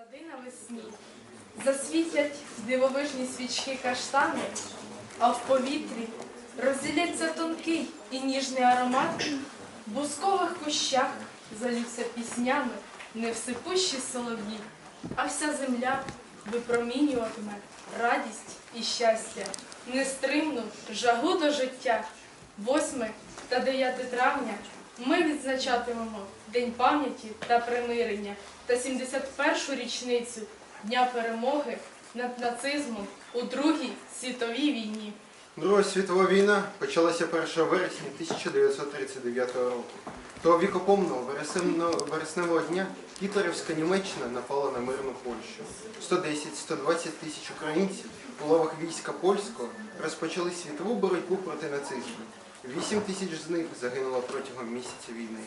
Сади навесні засвітять дивовижні свічки каштани, а в повітрі розділяться тонкий і ніжний аромат. В бускових кущах залівся піснями невсипущі солов'ї, а вся земля випромінюватиме радість і щастя, нестримну жагу до життя. 8 та 9 травня ми відзначатимемо День пам'яті та примирення та 71-шу річницю Дня перемоги над нацизмом у Другій світовій війні. Друга світова війна почалася 1 вересня 1939 року. Того вікопомного вересневого дня гітлерівська Німеччина напала на мирну Польщу. 110-120 тисяч українців у лавах війська польського розпочали світову боротьбу проти нацизму. 8 тисяч з них загинуло протягом місяця війни.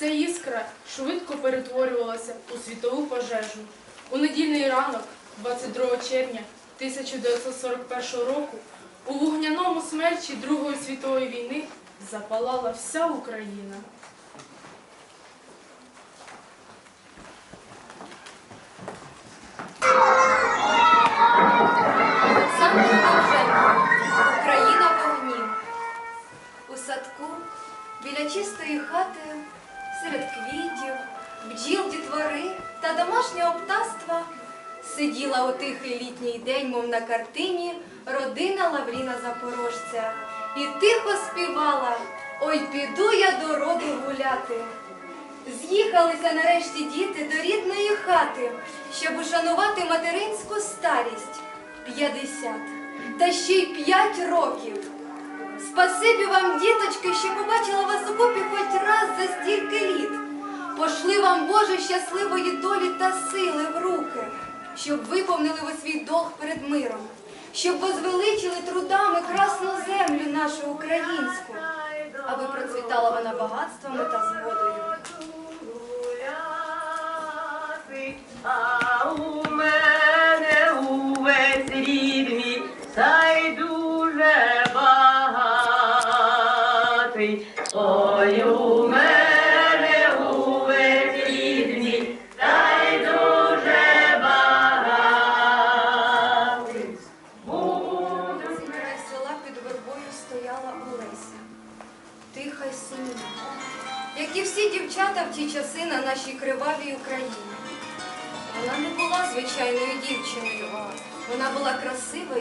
Ця іскра швидко перетворювалася у світову пожежу. У недільний ранок, 22 червня 1941 року, у вогняному смерчі Другої світової війни запалала вся Україна. Україна в. У садку, біля чистої хати, серед квітів, бджіл дітвори та домашнього птаства сиділа у тихий літній день, мов на картині, родина Лавріна Запорожця. І тихо співала Ой, піду я до роду гуляти. З'їхалися нарешті діти до рідної хати, щоб ушанувати материнську старість. П'ятдесят. Та ще й п'ять років. Спасибі вам, діточки, що побачила вас у купі хоч раз за стільки літ. Пошли вам, Боже, щасливої долі та сили в руки, щоб виповнили ви свій долг перед миром, щоб возвеличили трудами красну землю нашу українську, аби процвітала вона багатствами та згодою.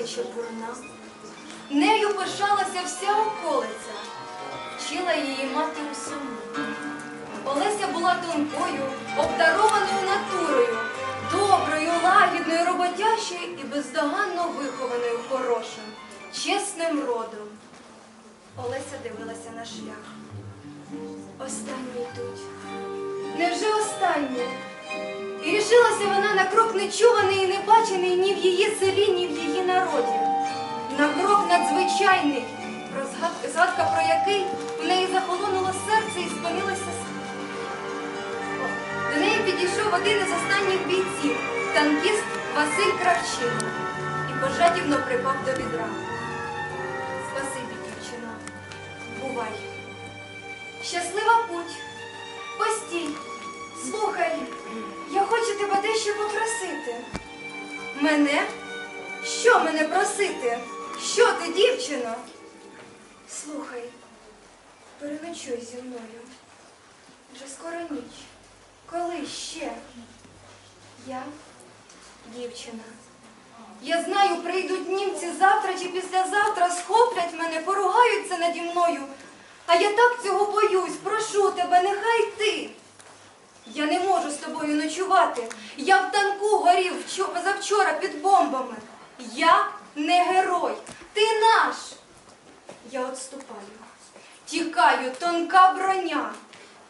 Красива і. Нею пишалася вся околиця, вчила її мати усьому. Олеся була тонкою, обдарованою натурою, доброю, лагідною, роботящою і бездоганно вихованою хорошим, чесним родом. Олеся дивилася на шлях. Останній йдуть. Невже останній? І рішилася вона на крок нечуваний і небачений ні в її селі, ні в її народі. На крок надзвичайний, згадка про який в неї захолонуло серце і спинилося. До неї підійшов один із останніх бійців, танкіст Василь Кравчин, і пожадібно припав до відра. Спасибі, дівчино, бувай. Щаслива путь. Постій, слухай, тебе дещо попросити. Мене? Що мене просити? Що ти, дівчино? Слухай, переночуй зі мною. Вже скоро ніч. Коли ще? Я дівчина. Я знаю, прийдуть німці завтра чи післязавтра, схоплять мене, поругаються наді мною. А я так цього боюсь, прошу тебе, нехай ти. Я не можу з тобою ночувати. Я в танку горів вчо- позавчора під бомбами. Я не герой, ти наш. Я отступаю. Тікаю, тонка броня.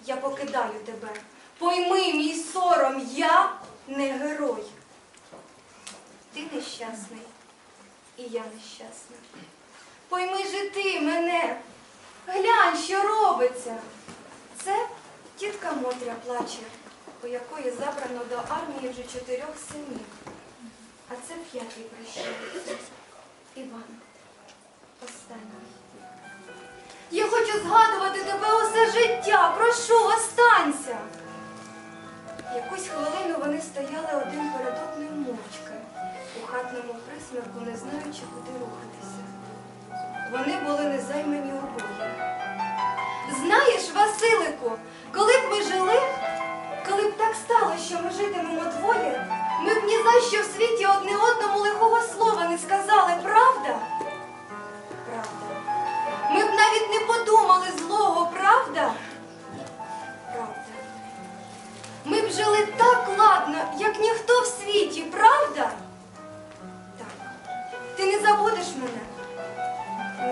Я покидаю тебе. Пойми мій сором, я не герой. Ти нещасний, і я нещасна. Пойми же ти мене. Глянь, що робиться. Це тітка Мотря плаче, у якої забрано до армії вже чотирьох синів. А це п'ятий прощається. Іван. Останній. Я хочу згадувати тебе усе життя. Прошу, останься. Якусь хвилину вони стояли один перед одним мовчки, у хатному присмірку, не знаючи, куди рухатися. Вони були незаймані обоє. Знаєш, Василику, що в світі одне одному лихого слова не сказали, правда? Правда. Ми б навіть не подумали злого, правда? Правда. Ми б жили так ладно, як ніхто в світі, правда? Так. Ти не забудеш мене?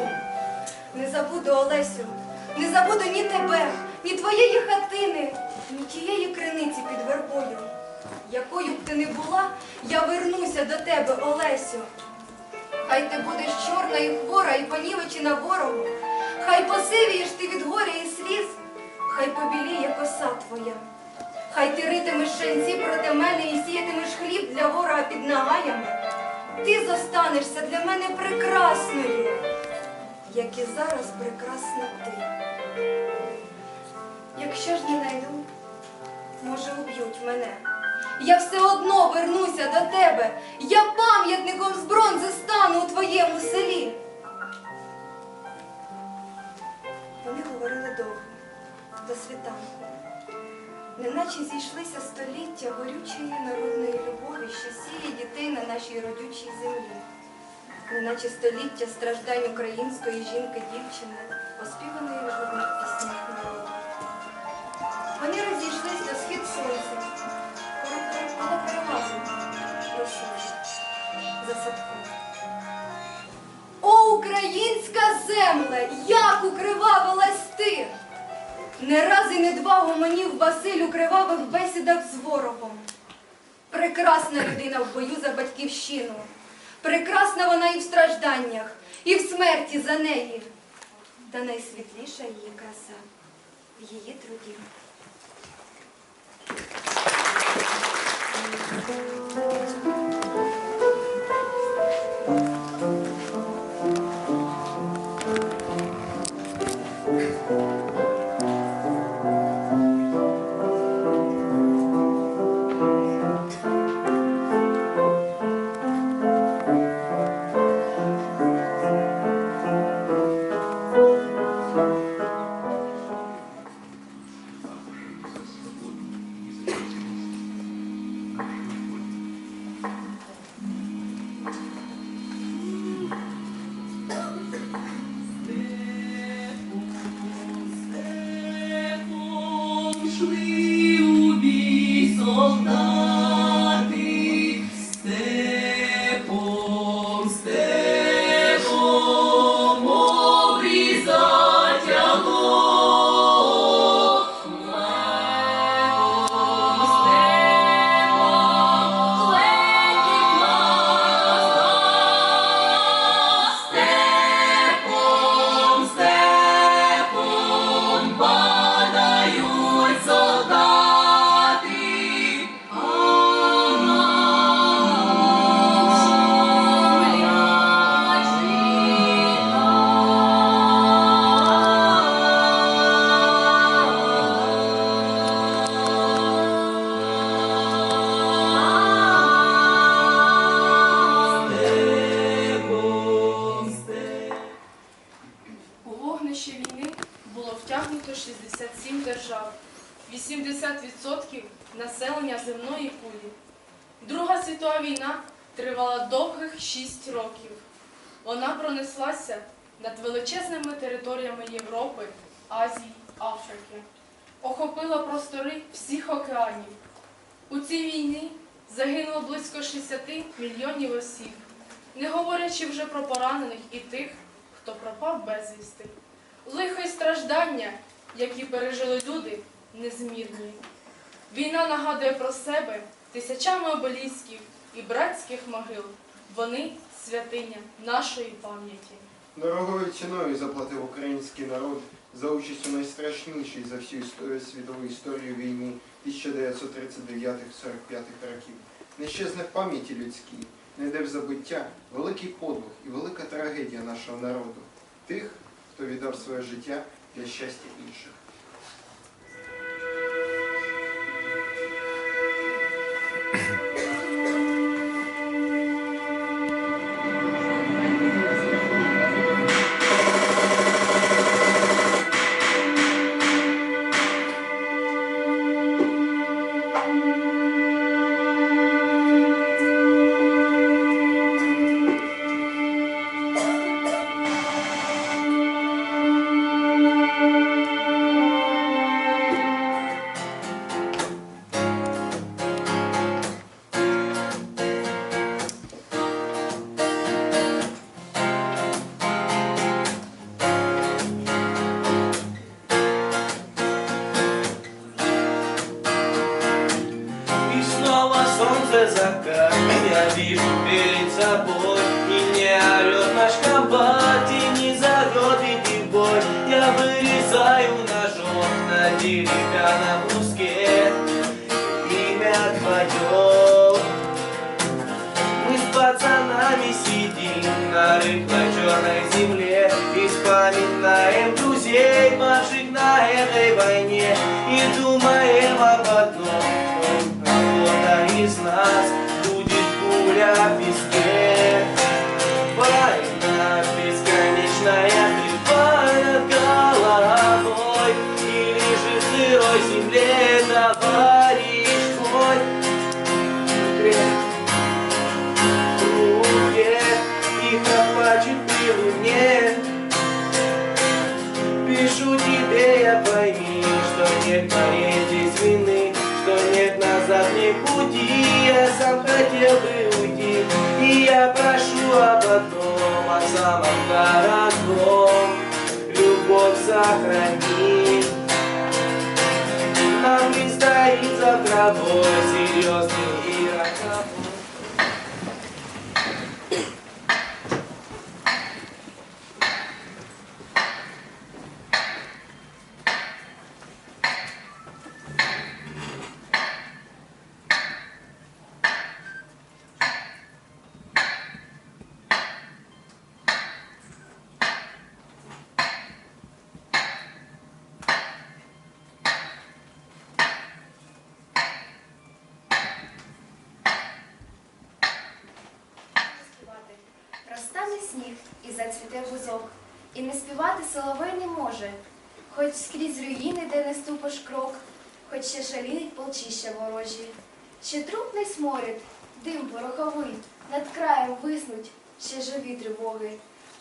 Ні. Не забуду Олесю. Не забуду ні тебе, ні твоєї хатини, ні тієї криниці під вербою. Якою б ти не була, я вернуся до тебе, Олесю. Хай ти будеш чорна і хвора, і понівечена ворогу. Хай посивієш ти від горя і сліз, хай побіліє коса твоя. Хай ти ритимеш шанці проти мене і сіятимеш хліб для ворога під нагаями. Ти зостанешся для мене прекрасною, як і зараз прекрасна ти. Якщо ж не найду, може уб'ють мене. Я все одно вернуся до тебе. Я пам'ятником з бронзи стану у твоєму селі. Вони говорили довго, до світанку. Неначе зійшлися століття горючої народної любові, що сіє дітей на нашій родючій землі. Неначе століття страждань української жінки-дівчини, оспіваної в українська земле, як укривавилась ти! Не раз і не два гомонів Василь у кривавих бесідах з ворогом. Прекрасна людина в бою за батьківщину. Прекрасна вона і в стражданнях, і в смерті за неї. Та найсвітліша її краса в її труді. Вже про поранених і тих, хто пропав безвісти. Лихо й страждання, які пережили люди, незмірні. Війна нагадує про себе тисячами обелісків і братських могил. Вони святиня нашої пам'яті. Дорогою ціною заплатив український народ за участь у найстрашнішій за всю історію світову історію війні 1939-45 років. Не щезне в пам'яті людській, не йде в забуття великий подвиг і велика трагедія нашого народу, тих, хто віддав своє життя для щастя інших. Розтане сніг і зацвіте бузок, і не співати соловей не може, хоч скрізь руїни, де не ступиш крок, хоч ще шалінить полчища ворожі. Ще трупний сморід, дим пороховий, над краєм виснуть ще живі тривоги.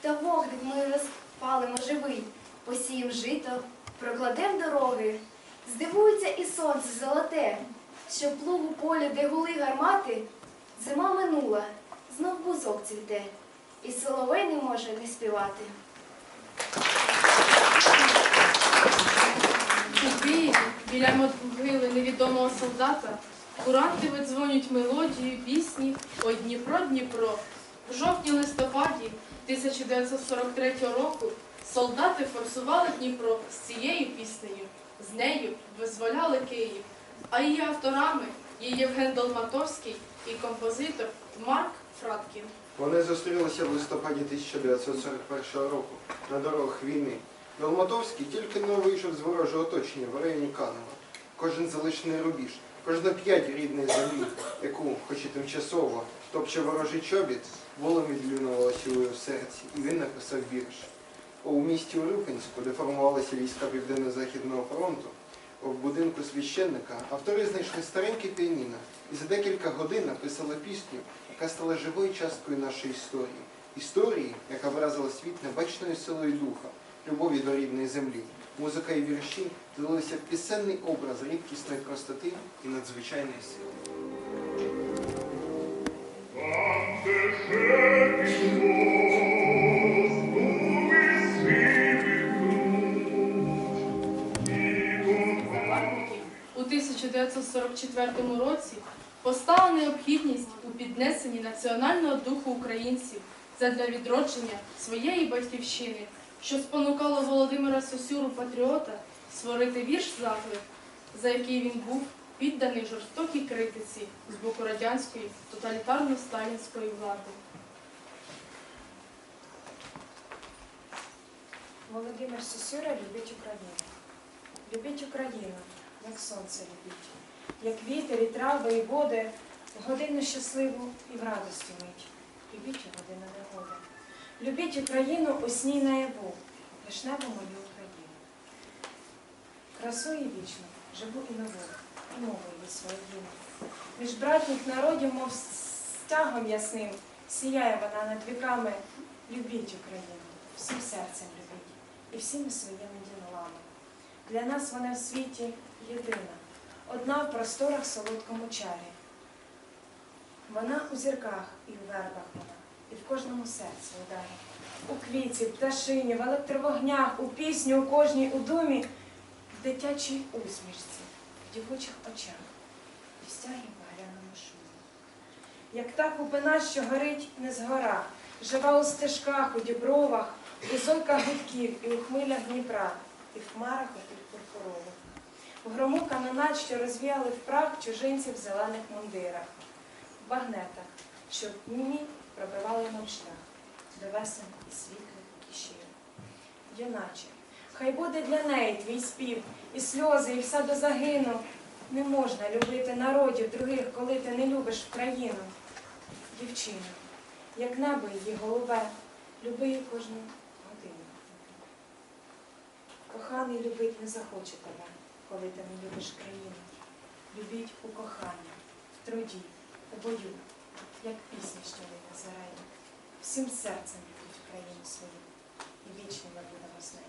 Та вогник ми розпалимо живий, посієм жито, прокладем дороги. Здивується і сонце золоте, що плуг у полі, де гули гармати, зима минула, знов бузок цвіте, і соловей не може не співати. У Києві біля могили невідомого солдата куранти видзвонюють мелодію пісні «Ой Дніпро, Дніпро». В жовтні-листопаді 1943 року солдати форсували Дніпро з цією піснею. З нею визволяли Київ. А її авторами є Євген Долматовський і композитор Марк Фраткін. Вони зустрілися в листопаді 1941 року на дорогах війни. Долматовський тільки не вийшов з ворожого оточення в районі Канева. Кожен залишений рубіж, кожна п'ять рідної землі, яку, хоч і тимчасово, топче ворожий чобіт, волом відлюнувалася у його серці, і він написав вірш. У місті Урюпинську, де формувалися війська Південно-Західного фронту, в будинку священника автори знайшли стареньке піаніно і за декілька годин написали пісню, яка стала живою часткою нашої історії. Історії, яка виразила світ небачною силою духа, любові до рідної землі. Музика і вірші злилися в пісенний образ рідкісної простоти і надзвичайної сили. 1944 році постала необхідність у піднесенні національного духу українців задля відродження своєї батьківщини, що спонукало Володимира Сосюру патріота створити вірш заклик, за який він був підданий жорстокій критиці з боку радянської тоталітарно-сталінської влади. Володимир Сосюра любить Україну. Любіть Україну, як сонце любіть, як вітер і трави, і води, в годину щасливу і в радості мить. Любіть у годину негоди. Любіть Україну у сні наяву, вишневу мою Україну. Красу і вічно, живу і нову, і мову її своєю. Між братніх народів, мов стягом ясним, сіяє вона над віками. Любіть Україну, всім серцем любіть і всіми своїми ділами. Для нас вона в світі єдина, одна в просторах солодкому чарі. Вона у зірках і в вербах вона, і в кожному серці ударі. У квіті, в пташині, в електровогнях, у пісні, у кожній у думі, в дитячій усмішці, в дівочих очах, в стягі багряному шумі. Як та купина, що горить не згора, жива у стежках, у дібровах, у зойках гудків і у хмилях Дніпра, і в хмарах отих пурпурових. В грому канонад, що розвіяли в прах чужинців в зелених мундирах, в багнетах, що в дні пробивали нам до весен і світлих і щирих. Юначе, хай буде для неї твій спів, і сльози, і все до загину. Не можна любити народів других, коли ти не любиш країну. Дівчина, як небо її голубе, люби її кожну. Коханий любить не захоче тебе, коли ти не любиш країну. Любіть у коханні, в труді, у бою, як пісня, що лине зелені. Всім серцем любіть країну свою, і вічно ми будемо з нею.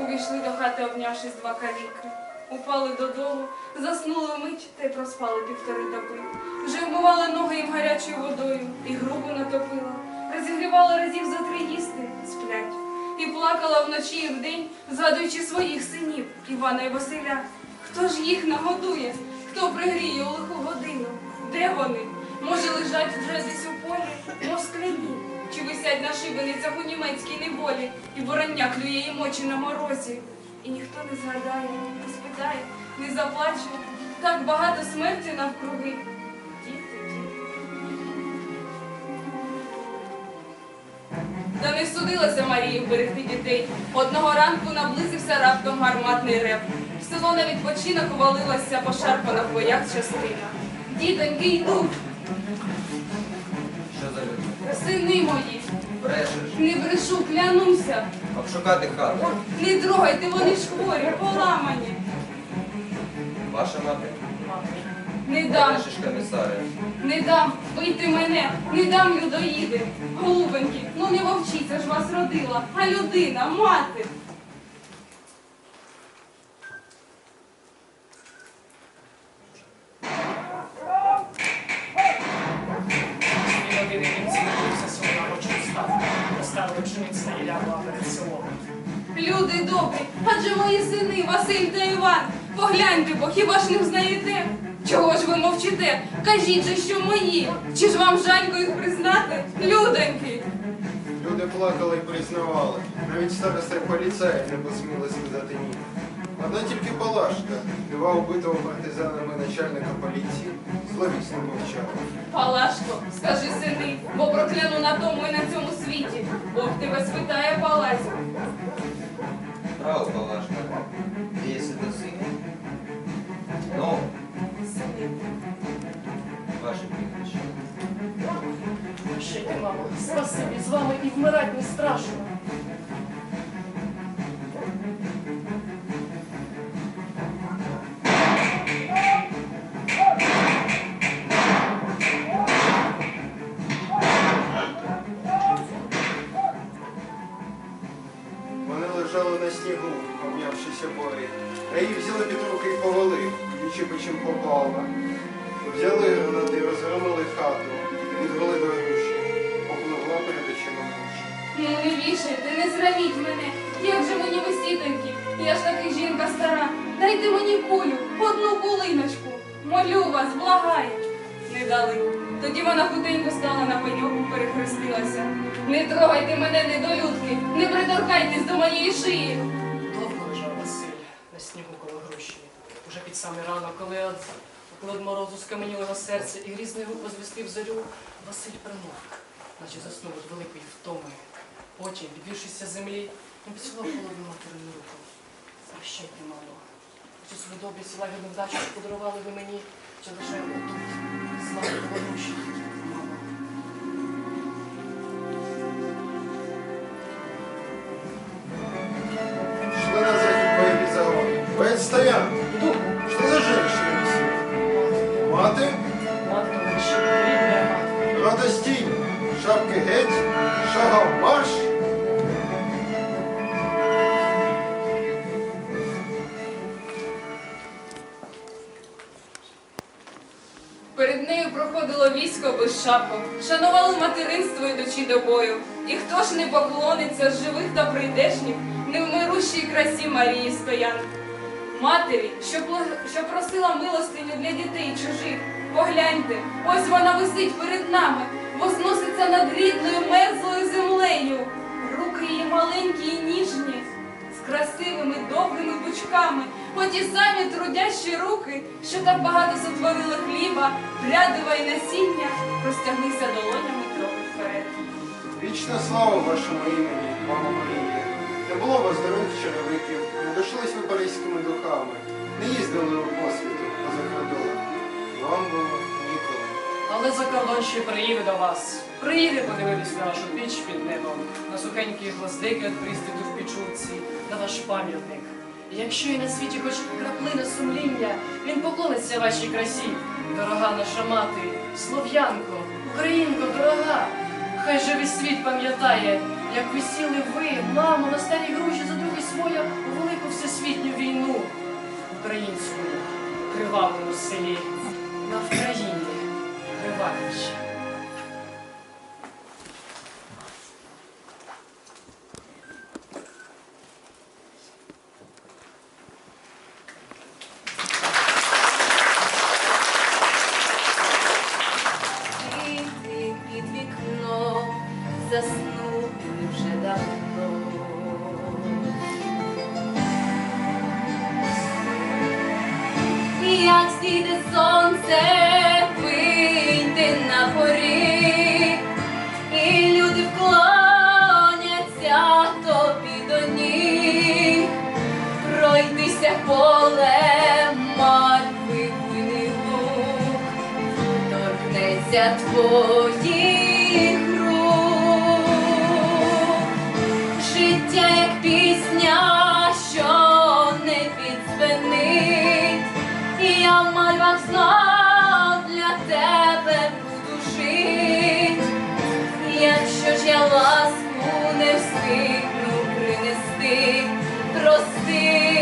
Увійшли до хати, обнявшись два каліки. Упали додолу, заснули мить та й проспали півтори доби. Вже вмивали ноги їм гарячою водою, і грубу натопила. Розігрівали разів за три їсти, сплять. І плакала вночі і вдень, згадуючи своїх синів, Івана і Василя. Хто ж їх нагодує? Хто пригріє у лиху годину? Де вони? Може, лежать вже десь у полі, москляні? Чи висять на шибеницях у німецькій неволі, і вороння клює їм очі на морозі? І ніхто не згадає, не спитає, не заплаче. Так багато смерті навкруги. Діти, діти. Та не судилося Марії вберегти дітей. Одного ранку наблизився раптом гарматний реп. В село на відпочинок увалилася пошарпана в боях частина. Дітоньки йдуть, Що за люди? сини мої. Брешеш. Не брешу, клянуся. Обшукати хату. Не трогайте, вони ж хворі, поламані. Ваша мати? Не дам, Брешеш, комісаре. не дам, бийте мене, не дам людоїди. Голубенькі, ну не вовчиця ж вас родила, а людина, мати. Мовчите? Кажіть же, що мої. Чи ж вам жалько їх признати? Люденьки. Люди плакали і признавали. Навіть староста й не посміли сказати ні. Одна тільки Палашка, два убитого партизанами начальника поліції, зловісно мовчала. Палашко, скажи сини, бо прокляну на тому і на цьому світі. Бог тебе спитає, Палазю. Право, Палашка. Якщо до сина. Ну, Сини. Ваше прізвище. Прощайте, мамо, спасибі, з вами і вмирать не страшно. Вони лежали на снігу, обнявшися борі. А її взяли під руки і повели, б'ючи чим попало. Взяли гранати, розгромили хату, відвели до груші, попливла перед очима груші. Не вішайте, не зраміть мене. Як же мені висітоньки? Я ж таки жінка стара. Дайте мені кулю, одну кулиночку. Молю вас, благаю. Не дали. Тоді вона худенько стала на пеньку, перехрестилася. Не трогайте мене, недолюдки, не приторкайтесь до моєї шиї. Довго лежав Василь на снігу коло груші. Уже під самий ранок, коли от, коли морозу скаменіло його серце і грізний рух возвістив зарю Василь примовк, наче заснув від великої втоми. Потім, підвівшися з землі, він поцілував холодну материну руку. Прощайте, мамо. Цю свою добрість і лагідну вдачу подарували ви мені, чи лише отут, слава Богоруші, шапок, шанували материнство йдучи до бою. І хто ж не поклониться з живих та прийдешніх, невмирущій красі Марії Стоян. Матері, що, що просила милостиню для дітей чужих, Погляньте, ось вона висить перед нами, возноситься над рідною мерзлою землею. Руки її маленькі і ніжні, з красивими довгими пучками, оті самі трудящі руки, що так багато сотворили хліба, прядива і насіння, простягнися долонями трохи вперед. Вічна слава вашому імені, мамо Марія. Не було вас здорових черевиків, не дошились ви паризькими духами, не їздили у посвіту поза кордоном. Вам було ніколи. Але закордон ще приїде до вас. Приїде подивитись на вашу піч під небом, на сухенькі гвоздики від приститу в пічурці, на ваш пам'ятник. Якщо і на світі хоч краплина сумління, він поклониться вашій красі. Дорога наша мати, слов'янко, українко, дорога. Хай же весь світ пам'ятає, як висіли ви, мамо, на старій груші за друге своє у велику всесвітню війну українську кривавому селі на Вкраїні кривавіше. Я в мальвах знов для тебе буду жити, Якщо ж я ласку не встигну принести, прости.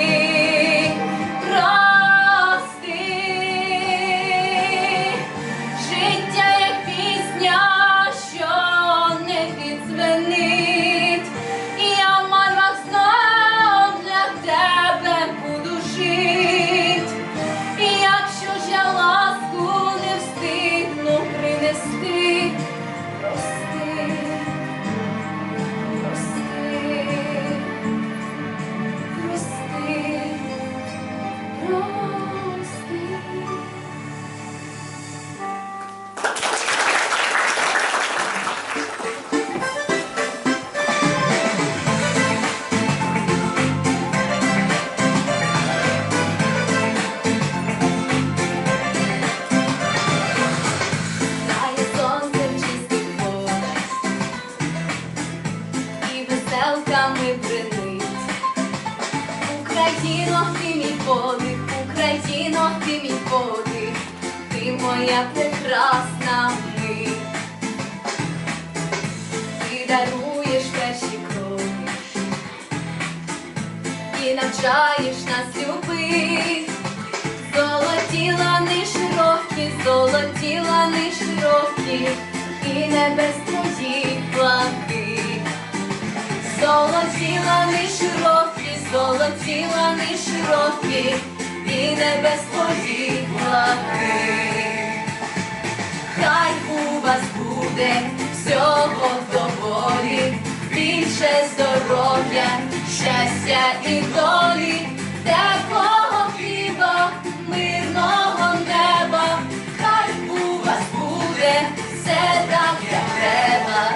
Більше здоров'я, щастя і долі, такого хліба, мирного неба, хай у вас буде все так, як треба.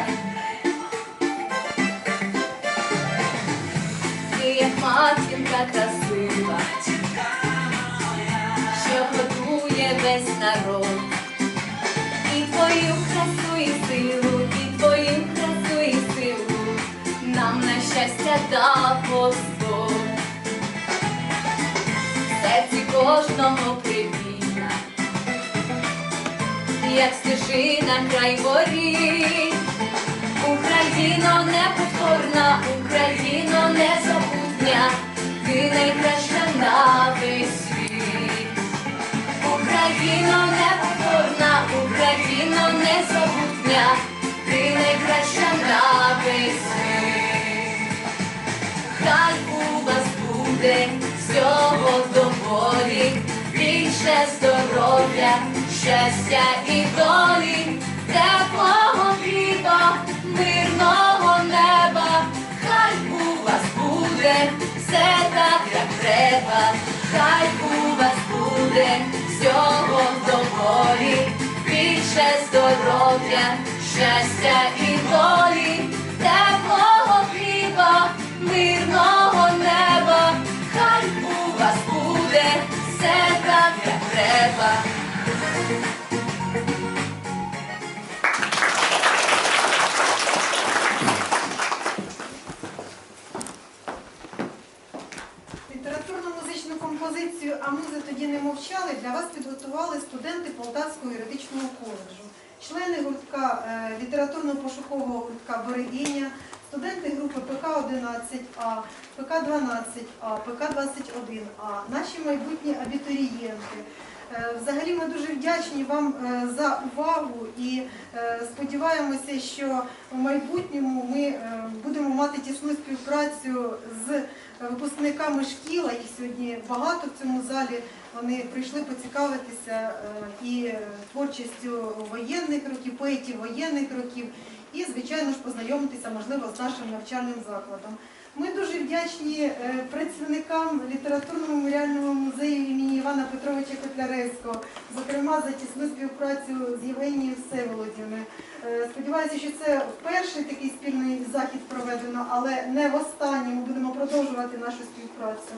Ти як матінка красива, щастя дав Господь. Серці кожного привітна, як стежина край воріт. Україно непокорна, Україно незабутня, ти найкраща на весь світ. Україно непокорна, Україно незабутня, ти найкраща на весь світ. Буде всього доволі, більше здоров'я, щастя і долі, теплого літа, мирного неба, хай у вас буде все так, як треба, хай у вас буде всього доволі, більше здоров'я, щастя і долі, теплого хліба, мирного неба, треба. Літературно-музичну композицію А музи тоді не мовчали для вас підготували студенти Полтавського юридичного коледжу, члени гуртка е, літературно-пошукового гуртка Берегиня, студенти групи ПК-11А, ПК-12А, ПК-21А, наші майбутні абітурієнти. Е, Взагалі ми дуже вдячні вам е, за увагу і е, сподіваємося, що в майбутньому ми будемо мати тісну співпрацю з випускниками шкіла. Їх сьогодні багато в цьому залі. Вони прийшли поцікавитися і творчістю воєнних років, поетів воєнних років, і, звичайно ж, познайомитися, можливо, з нашим навчальним закладом. Ми дуже вдячні е, працівникам літературно-меморіального музею імені Івана Петровича Котляревського, зокрема за тісну співпрацю з Євгенією Всеволодівною. Е, Сподіваюся, що це перший такий спільний захід проведено, але не в останній. Ми будемо продовжувати нашу співпрацю.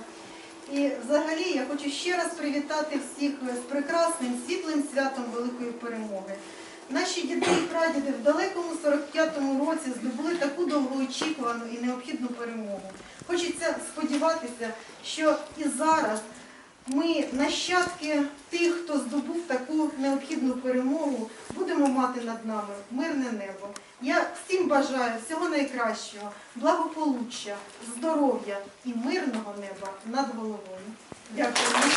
І взагалі я хочу ще раз привітати всіх з прекрасним світлим святом Великої перемоги. Наші діди і прадіди в далекому 45-му році здобули таку довгоочікувану і необхідну перемогу. Хочеться сподіватися, що і зараз ми, нащадки тих, хто здобув таку необхідну перемогу, будемо мати над нами мирне небо. Я всім бажаю всього найкращого, благополуччя, здоров'я і мирного неба над головою. Дякую.